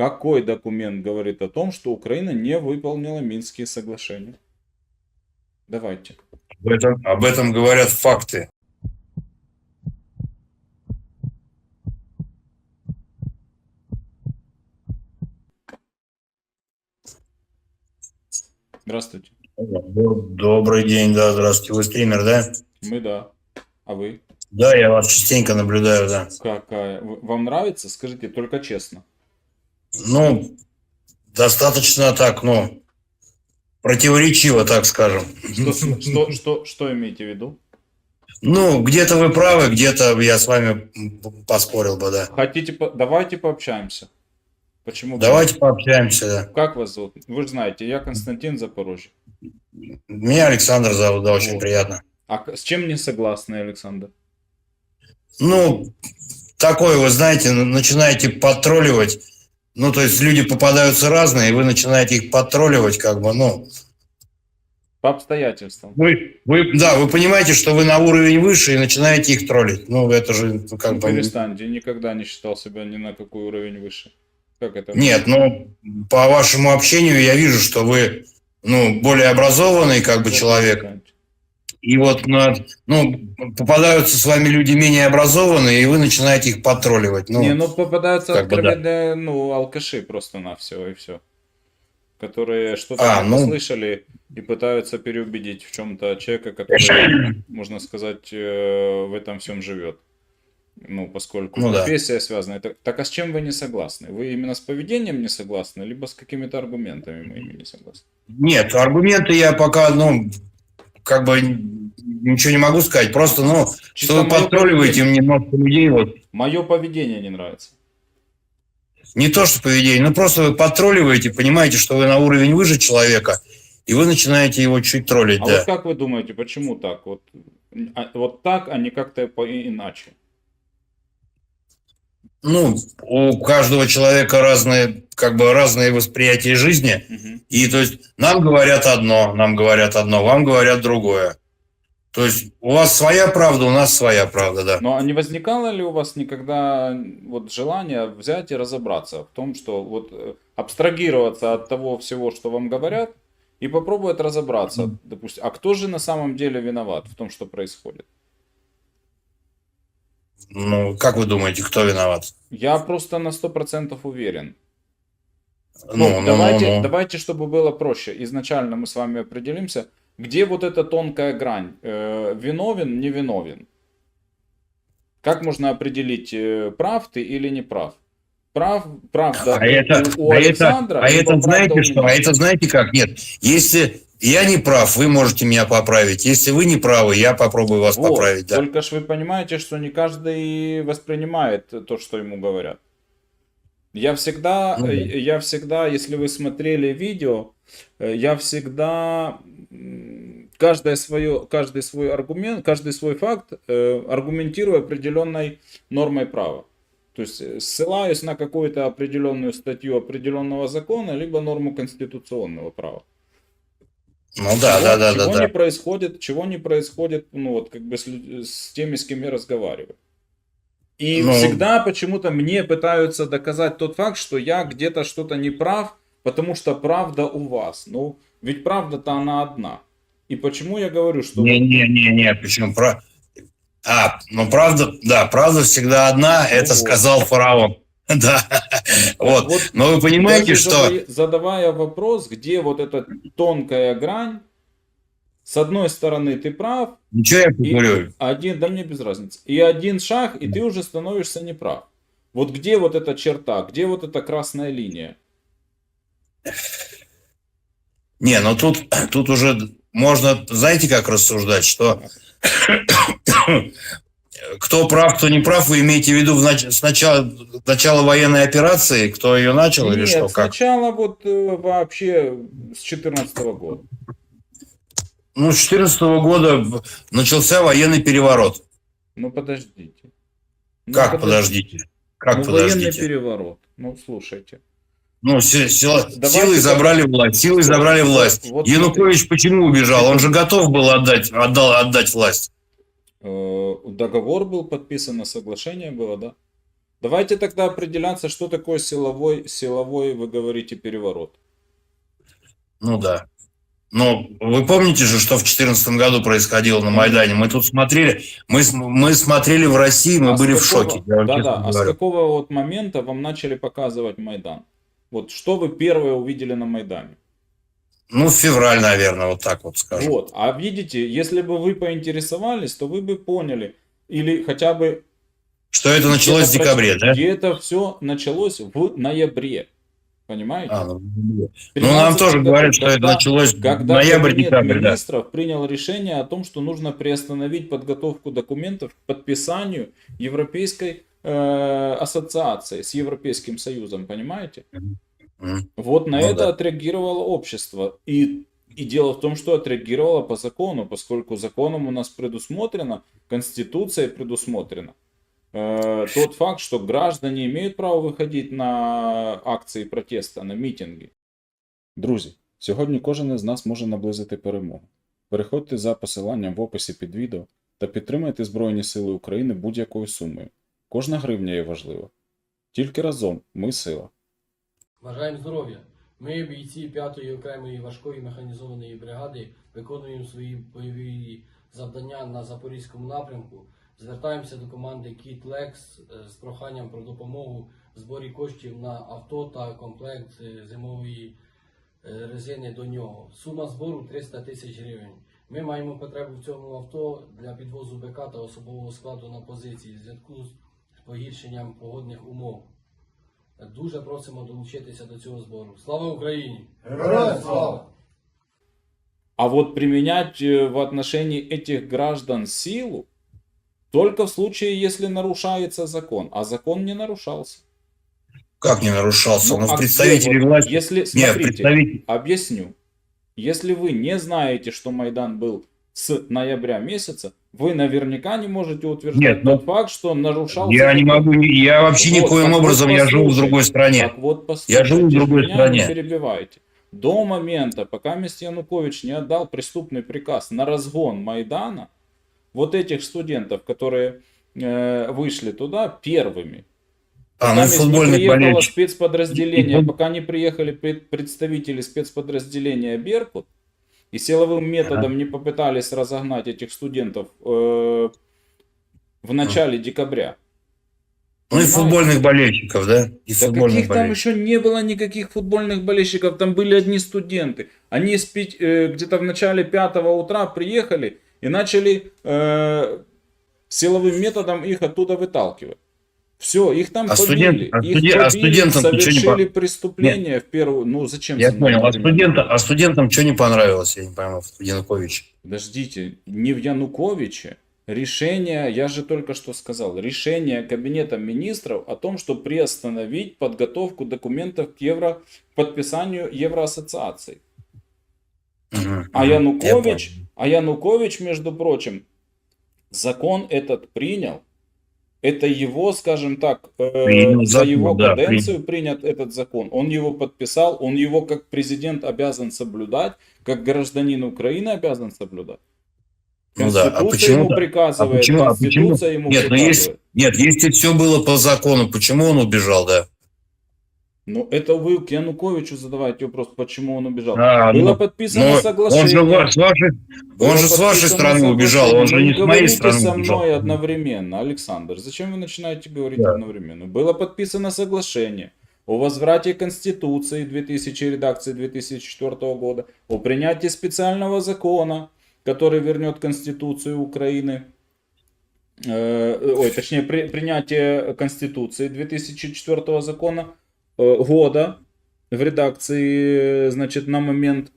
Какой документ говорит о том, что Украина не выполнила Минские соглашения? Давайте. Об этом, об этом говорят факты. Здравствуйте. Добрый день, да, здравствуйте. Вы стример, да? Мы да. А вы? Да, я вас частенько наблюдаю, да. Какая? Вам нравится? Скажите только честно. Ну, достаточно так, ну, противоречиво, так скажем. Что, что, что, что имеете в виду? Ну, где-то вы правы, где-то я с вами поспорил бы, да. Хотите, по- давайте пообщаемся. Почему? бы Давайте пообщаемся, да. Как вас зовут? Вы же знаете, я Константин Запорожье. Меня Александр зовут, да, очень Вот. приятно. А с чем не согласны, Александр? Ну, такое, вы знаете, начинаете подтролливать. Ну, то есть люди попадаются разные, и вы начинаете их подтролливать, как бы, ну. По обстоятельствам. Вы, вы, да, вы понимаете, что вы на уровень выше и начинаете их троллить. Ну, это же ну, как Ну, бы... перестаньте, никогда не считал себя ни на какой уровень выше. Как это? Нет, ну, по вашему общению я вижу, что вы, ну, более образованный, как бы, человек. И вот, на- ну, попадаются с вами люди менее образованные, и вы начинаете их потролливать. Ну, не, ну попадаются бы да. откровенные, ну, алкаши просто на все и все. Которые что-то А, ну. послышали и пытаются переубедить в чем-то человека, который, можно сказать, э, в этом всем живет. Ну, поскольку Ну да. профессия связана. Так, так а с чем вы не согласны? Вы именно с поведением не согласны, либо с какими-то аргументами моими не согласны? Нет, аргументы я пока, ну, как бы ничего не могу сказать. Просто, ну, Чисто что вы подтролливаете немножко людей, вот. Мое поведение не нравится. Не то, что поведение, ну, просто вы подтролливаете, понимаете, что вы на уровень выше человека, и вы начинаете его чуть троллить, А да. вот как вы думаете, почему так? Вот, а- вот так, а не как-то иначе? Ну, у каждого человека разные, как бы разные восприятия жизни. Мгм. И то есть нам говорят одно, нам говорят одно, вам говорят другое. То есть у вас своя правда, у нас своя правда, да. Но а не возникало ли у вас никогда вот желание взять и разобраться в том, что вот э, абстрагироваться от того всего, что вам говорят, и попробовать разобраться, допустим, а кто же на самом деле виноват в том, что происходит? Ну, как вы думаете, кто виноват? Я просто на 100% уверен. Ну, Ну, ну, давайте, ну, ну. давайте, чтобы было проще. Изначально мы с вами определимся, где вот эта тонкая грань. Э, виновен, не виновен. Как можно определить, э, прав ты или не прав? Прав, правда А это, у, а это, Александра, а либо это знаете что? А это знаете как? Нет, если я не прав, вы можете меня поправить. Если вы не правы, я попробую вас Вот, поправить, да. Только ж вы понимаете, что не каждый воспринимает то, что ему говорят. Я всегда, Ну да. э, я всегда, если вы смотрели видео, э, я всегда каждое свое, каждый свой аргумент, каждый свой факт э, аргументирую определенной нормой права. То есть ссылаюсь на какую-то определенную статью определенного закона, либо норму конституционного права. Ну да, чего, да, да, чего да, не да. происходит, чего не происходит, ну вот как бы с, с теми, с кем я разговариваю. И Ну. всегда почему-то мне пытаются доказать тот факт, что я где-то что-то не прав, потому что правда у вас. Ну, ведь правда-то она одна. И почему я говорю, что... Не, не, не, не, почему? Про... А, ну правда, да, правда всегда одна, это вот. сказал фараон. Да, вот. Но вы понимаете, что... задавая вопрос, где вот эта тонкая грань, с одной стороны ты прав, Ничего я И говорю. один, да мне без разницы. И один шаг, и ты уже становишься неправ. Вот где вот эта черта, где вот эта красная линия? Не, ну тут, тут уже можно, знаете, как рассуждать, что кто прав, кто не прав, вы имеете в виду в нач... с начала, начала военной операции, кто ее начал или Нет, что, как? сначала вот э, вообще с 14 года. Ну, с 14 года начался военный переворот. Ну подождите. Ну, Как, подож- подождите? Как, Ну, военный подождите? переворот. Ну слушайте. Ну, си- сила- Давайте силой так. забрали власть, силой забрали власть. Вот Янукович почему убежал? Он же готов был отдать, отдал, отдать власть. Э, Договор был подписан, соглашение было, да? Давайте тогда определяться, что такое силовой, силовой, вы говорите, переворот. Ну да. Но вы помните же, что в 2014 году происходило на Майдане? Мы тут смотрели, мы, мы смотрели в России, мы А были в какого- шоке. я вам Да, да. А с говорю. какого вот момента вам начали показывать Майдан? Вот что вы первое увидели на Майдане? Ну, февраль, наверное, вот так вот скажем. Вот. А видите, если бы вы поинтересовались, то вы бы поняли, или хотя бы Что это началось в декабре, да? Где это все началось в ноябре. Понимаете? А, ну, ну, 13 нам тоже говорят, что это началось Когда ноябрь, Кабинет декабрь, да. министров принял решение о том, что нужно приостановить подготовку документов к подписанию Европейской э, ассоциации с Европейским Союзом, понимаете? Мгм. Вот на Ну это да. отреагировало общество. И, и дело в том, что отреагировало по закону, поскольку законом у нас предусмотрено, Конституцией предусмотрено, э, тот факт, что граждане имеют право выходить на акції протесту, на мітинги. Друзі, сьогодні кожен із нас може наблизити перемогу. Переходьте за посиланням в описі під відео та підтримайте Збройні Сили України будь-якою сумою. Кожна гривня є важлива. Тільки разом ми сила. Бажаємо здоров'я. Ми, бійці 5-ї окремої важкої механізованої бригади, виконуємо свої бойові завдання на Запорізькому напрямку. Звертаємося до команди Кіт Лекс з проханням про допомогу в зборі коштів на авто та комплект е, зимової е, резини до нього. Сума збору 300 тисяч гривень. Ми маємо потребу в цьому авто для підвозу БК та особового складу на позиції в зв'язку з погіршенням погодних умов. Дуже просимо долучитися до цього збору. Слава Україні! Героям слава! А вот применять э, в отношении этих граждан силу только в случае, если нарушается закон. А закон не нарушался. Как не нарушался? Ну, а в где представители вот, власти... Если, Нет, смотрите, представитель... объясню. Если вы не знаете, что Майдан был с ноября месяца, вы наверняка не можете утверждать Нет, ну, тот факт, что нарушался Я не закон. могу, ни- я вообще Вот, никоим вот образом, я живу в другой стране. Так вот, Я живу в другой меня стране. не перебивайте. До момента, пока месье Янукович не отдал преступный приказ на разгон Майдана, вот этих студентов, которые э, вышли туда первыми, А, ну пока мест не приехало болельщиков. спецподразделение, пока не приехали пред- представители спецподразделения Беркут, и силовым методом не попытались разогнать этих студентов э, в начале декабря. Ну и футбольных болельщиков, да? И Да футбольных каких там еще не было никаких футбольных болельщиков, там были одни студенты. Они э, где-то в начале пятого утра приехали и начали э, силовым методом их оттуда выталкивать. Все, их там А побили. студент- а их студен- а побили, студентам ничего не совершили по- преступление в первую... Ну зачем? Я понял. А, студентам, а студентам что не понравилось, я не пойму, в Януковиче? Подождите, не в Януковиче. Решение, я же только что сказал, решение Кабинета министров о том, что приостановить подготовку документов к евро, подписанию Евроассоциации. А я Янукович, а Янукович, между прочим, закон этот принял. Это его, скажем так, э, за его да, каденцию принят этот закон. Он его подписал, он его как президент обязан соблюдать, как гражданин Украины обязан соблюдать. Ну да, а Конституция почему ему так? приказывает, А почему- а почему- Конституция ему Нет, ну есть, приказывает. нет, если все было по закону, почему он убежал, да? Ну, это вы к Януковичу задавайте вопрос, почему он убежал. А, Было ну, подписано но соглашение. он же с вашей, он же с вашей стороны убежал, он же Ну, не с моей говорите стороны со убежал. мной одновременно, Александр. Зачем вы начинаете говорить Да. одновременно? Было подписано соглашение о возврате Конституции 2000 редакции 2004 года, о принятии специального закона, который вернет Конституцию Украины. Э, ой, точнее, при- принятие Конституции 2004 закона года в редакции, э, значит, на момент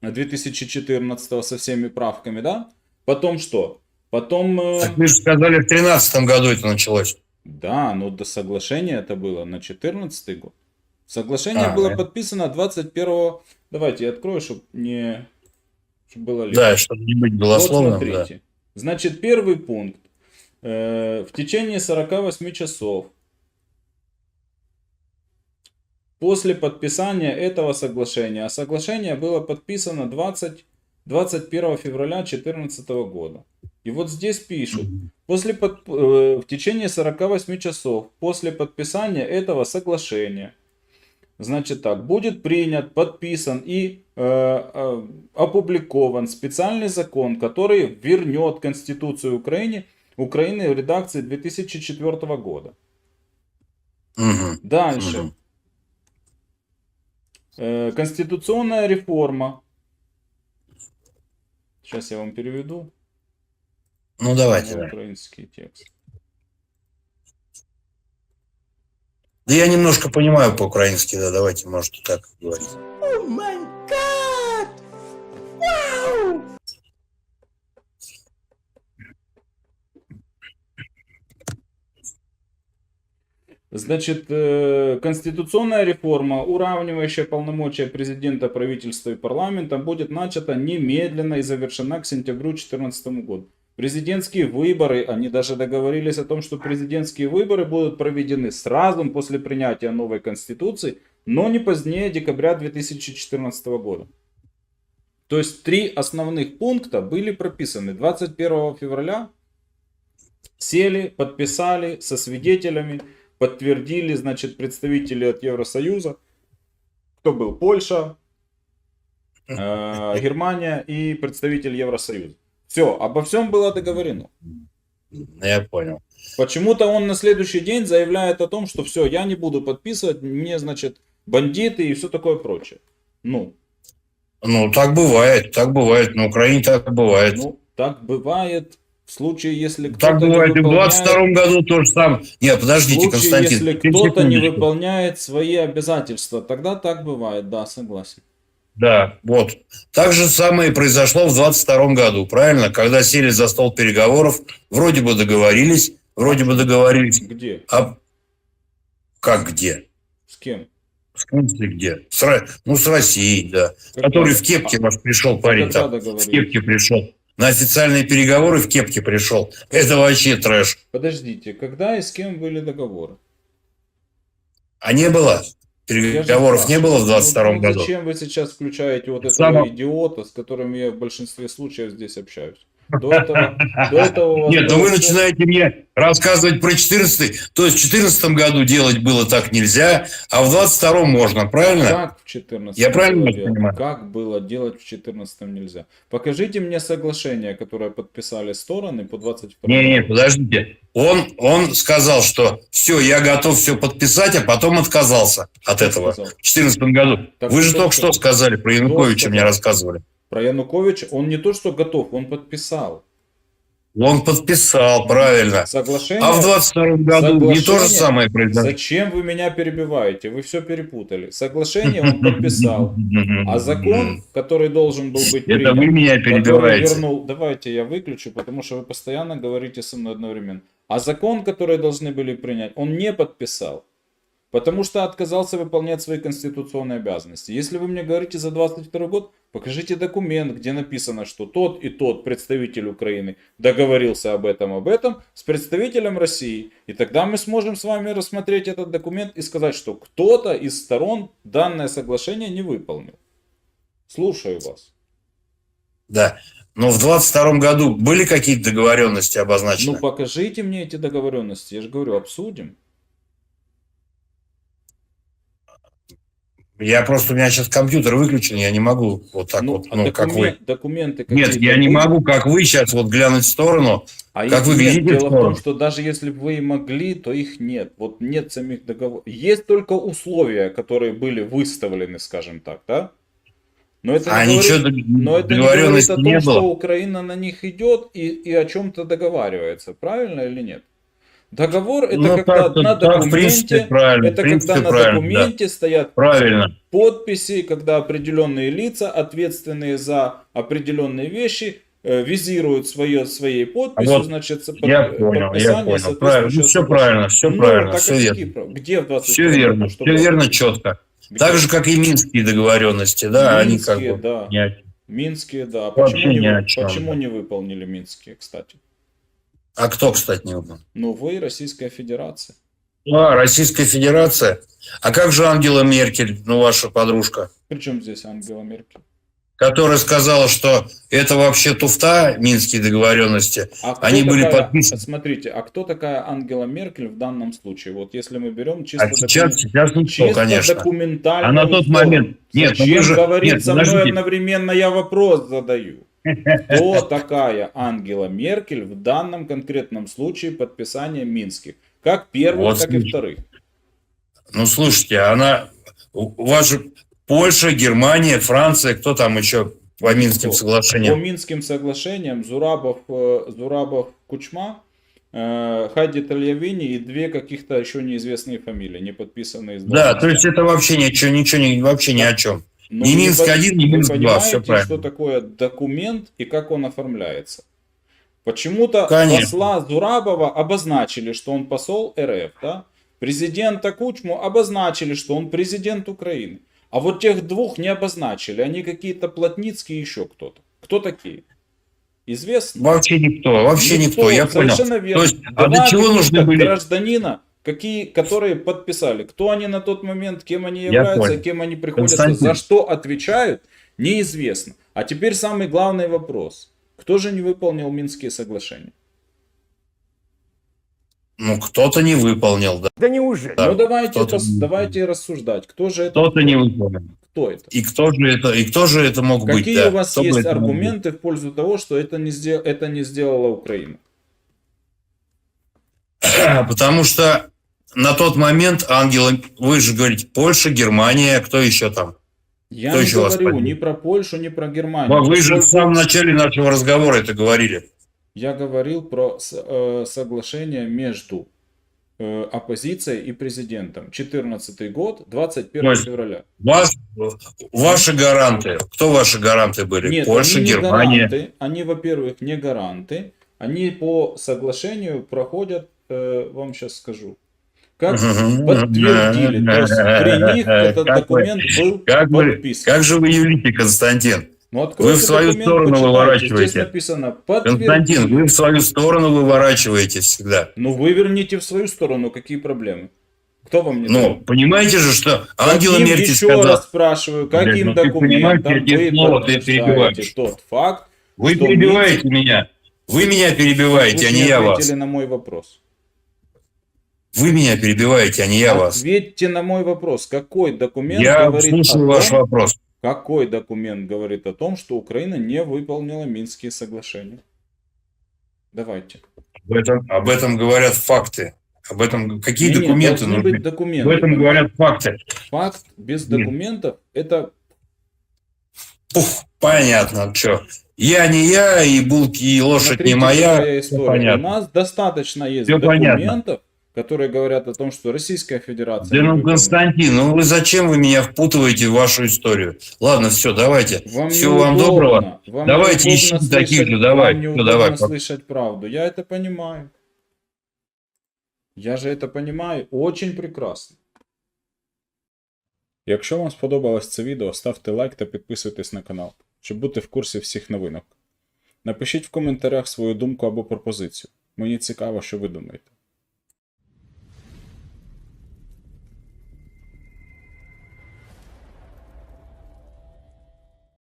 2014 со всеми правками, да? Потом что? Потом... э, Так вы же сказали, в тринадцатом году это началось. Да, но до соглашения это было на 14 год. Соглашение А, было да. подписано 21... Давайте я открою, чтобы не... Чтобы было легче. Да, чтобы не быть Вот голословным, да. смотрите. Значит, первый пункт. Э, в течение 48 часов после подписания этого соглашения, а соглашение было подписано 20, 21 февраля 2014 года. И вот здесь пишут, после под- э, в течение 48 часов после подписания этого соглашения, значит так, будет принят, подписан и э, э, опубликован специальный закон, который вернет Конституцию Украине, Украины в редакции 2004 года. Мгм. Дальше. Мгм. Э, Конституционная реформа. Сейчас я вам переведу Ну, давайте, на украинский текст. Да я немножко понимаю по-украински, да, давайте, может, и так говорить. Значит, э, конституционная реформа, уравнивающая полномочия президента, правительства и парламента, будет начата немедленно и завершена к сентябрю 2014 году. Президентские выборы, они даже договорились о том, что президентские выборы будут проведены сразу после принятия новой конституции, но не позднее декабря 2014 года. То есть три основных пункта были прописаны 21 февраля, сели, подписали со свидетелями, подтвердили, значит, представители от Евросоюза, кто был Польша, э, Германия и представитель Евросоюза. Все, обо всем было договорено. Я понял. Почему-то он на следующий день заявляет о том, что все, я не буду подписывать, мне, значит, бандиты и все такое прочее. Ну, Ну, так бывает, так бывает. На Украине так бывает. ну, так бывает в случае, если кто-то так не бывает в выполняет- 22 году то же самое. Нет, В подождите, случае, Константин. если кто-то не выполняет свои обязательства, тогда так бывает, да, согласен. Да, вот. Так же самое и произошло в 22 году, правильно? Когда сели за стол переговоров, вроде бы договорились, вроде бы договорились. Где? А как где? С кем? В смысле где? С ну, с Россией, да. Когда? Который в кепке ваш пришел парень там. В кепке пришел. На официальные переговоры в кепке пришел. Это вообще трэш. Подождите, когда и с кем были договоры? А не было? Же Переговоров не было в спрашиваю, 22 ну, ну, году? Зачем вы сейчас включаете вот этого Само- идиота, с которым я в большинстве случаев здесь общаюсь? До этого, до этого у вас Нет, но вы начинаете мне рассказывать про 14 То есть в 14 году делать было так нельзя, а в 22 можно, правильно? Как в 14 Я правильно делать? понимаю? Как было делать в 14 нельзя? Покажите мне соглашение, которое подписали стороны по 22 Не-не, подождите. Он, он сказал, что все, я готов все подписать, а потом отказался от Кто этого сказал? в 2014 году. Так Вы же только что сказал? сказали про Януковича, мне рассказывали. Про Януковича он не то что готов, он подписал. Он подписал, правильно. Соглашение. А в 22 году не то же самое произошло. Зачем вы меня перебиваете? Вы все перепутали. Соглашение он подписал. А закон, который должен был быть Это вы принят, меня перебиваете. вернул... Давайте я выключу, потому что вы постоянно говорите со мной одновременно. А закон, который должны были принять, он не подписал. Потому что отказался выполнять свои конституционные обязанности. Если вы мне говорите за 22 год, покажите документ, где написано, что тот и тот представитель Украины договорился об этом, об этом с представителем России. И тогда мы сможем с вами рассмотреть этот документ и сказать, что кто-то из сторон данное соглашение не выполнил. Слушаю вас. Да. Но в 22 году были какие-то договоренности обозначены? Ну покажите мне эти договоренности, я же говорю, обсудим. Я просто, у меня сейчас компьютер выключен, я не могу вот так ну, вот, а ну, как вы. докумен- документы Нет, я не могу, как вы сейчас вот глянуть в сторону. А Как вы нет. видите Дело в том, что даже если бы вы и могли, то их нет. Вот нет самих договоров. Есть только условия, которые были выставлены, скажем так, да? Но это А не говорит, ничего д- но это не говорит о том, не что было. Украина на них идет и, и о чем-то договаривается. Правильно или нет? Договор это Ну, когда так-то- на так, в принципе, документе, правильно, это принципе, когда на документе стоят Правильно. подписи, когда определенные лица, ответственные за определенные вещи, э, визируют свое, своей подписью, А вот значит, Я понял, я понял. Правильно. Ну, все правильно, все Ну, правильно, так все верно. Где в 20 Все верно, все верно, четко. Где? Так же, как и минские договоренности, да, они как Минские, бы... да. не. Минские, да. А Почему, не, почему да. не выполнили Минские, кстати? А кто, кстати, не выполнил? Ну, вы, Российская Федерация. А, Российская Федерация. А как же Ангела Меркель, ну, ваша подружка? Причем здесь Ангела Меркель? которая сказала, что это вообще туфта, минские договоренности. А Они были такая- подписаны. Смотрите, а кто такая Ангела Меркель в данном случае? Вот если мы берем чисто, А сейчас, документ- сейчас никто, чисто конечно. документально. А на тот никто. момент- нет, ну Зачем же- говорить нет, со мной подождите. одновременно, я вопрос задаю. Кто такая Ангела Меркель в данном конкретном случае подписания Минских? Как первых, Вот так и вторых. Ну, слушайте, она... У вас же Польша, Германия, Франция, кто там еще по Минским По соглашениям? Минским соглашениям Зурабов, э, Зурабов Кучма, э, Хади Тальявини и две каких-то еще неизвестные фамилии, не подписанные Да, то есть это вообще ничего, ничего, вообще ни о чем. Ну, Ни вы Минск по- один, ни вы Минск два, понимаете, все правильно. что такое документ и как он оформляется? Почему-то посла Зурабова обозначили, что он посол РФ, да? Президента Кучму обозначили, что он президент Украины. А вот тех двух не обозначили, они какие-то плотницкие еще кто-то. Кто такие? Известно? Вообще никто, вообще никто, я понял. Совершенно верно. То есть, а для чего нужны были... гражданина, какие, которые подписали, кто они на тот момент, кем они являются, кем они приходятся, Константин. за что отвечают, неизвестно. А теперь самый главный вопрос. Кто же не выполнил Минские соглашения? Ну, кто-то не выполнил, да. Да неужели? Да, ну давайте, не давайте рассуждать. Кто же это? Кто-то не выполнил. Кто это? И кто же это, и кто же это мог быть? Какие да? у вас Кто есть это аргументы в пользу того, что это не, сдел- это не сделала Украина? Потому что на тот момент Ангела, вы же говорите, Польша, Германия, кто еще там? Я Кто не еще вас говорю поддержит? ни про Польшу, ни про Германию. Вы же в самом начале нашего разговора это говорили. Я говорил про э, соглашение между э, оппозицией и президентом. 14 год, 21 То есть февраля. Вас, ваши гаранты, кто ваши гаранты были? Нет, Польша, они не Германия. гаранты. Они, во-первых, не гаранты. Они по соглашению проходят, э, вам сейчас скажу, как подтвердили. То есть при них этот Как вы- документ был Как, вы, подписан. как же вы юлите, Константин? Ну, Вы в свою документ, сторону выворачиваете. Здесь написано Константин, вы в свою сторону выворачиваете всегда. Ну, выверните в свою сторону, какие проблемы? Кто вам не Ну, дал? понимаете же, что Ангела Каким, Меркель еще сказала, раз спрашиваю, Блядь, каким ну документом вы подтверждаете перебиваешь? тот факт, вы перебиваете меня. Вы меня перебиваете, вы а не я вас. ответили на мой вопрос? Вы меня перебиваете, а не я вас. Ответьте на мой вопрос. Какой документ Я говорит слушаю о ваш том, вопрос. какой документ говорит о том, что Украина не выполнила Минские соглашения? Давайте. Об этом, об этом говорят факты. Об этом какие Не-не, документы должны нужны? быть документы. Об этом говорят факты. Факт без Нет. документов это Пух, понятно, что. Я не я, и булки, и лошадь не Смотрите, моя. какая Всё история. У понятно. нас достаточно есть Всё документов, понятно которые говорят о том, что Российская Федерация... Да не ну, выполнила. Константин, ну вы зачем вы меня впутываете в вашу историю? Ладно, все, давайте. Вам Всего вам неудобно, доброго. Вам Давайте неудобно ищите таких слышать- же, давай, Вам всё, неудобно давай. слышать правду. Я это понимаю. Я же это понимаю очень прекрасно. Якщо вам сподобалось це відео, ставте лайк та підписуйтесь на канал, щоб бути в курсі всіх новинок. Напишіть в коментарях свою думку або пропозицію. Мені цікаво, що ви думаєте.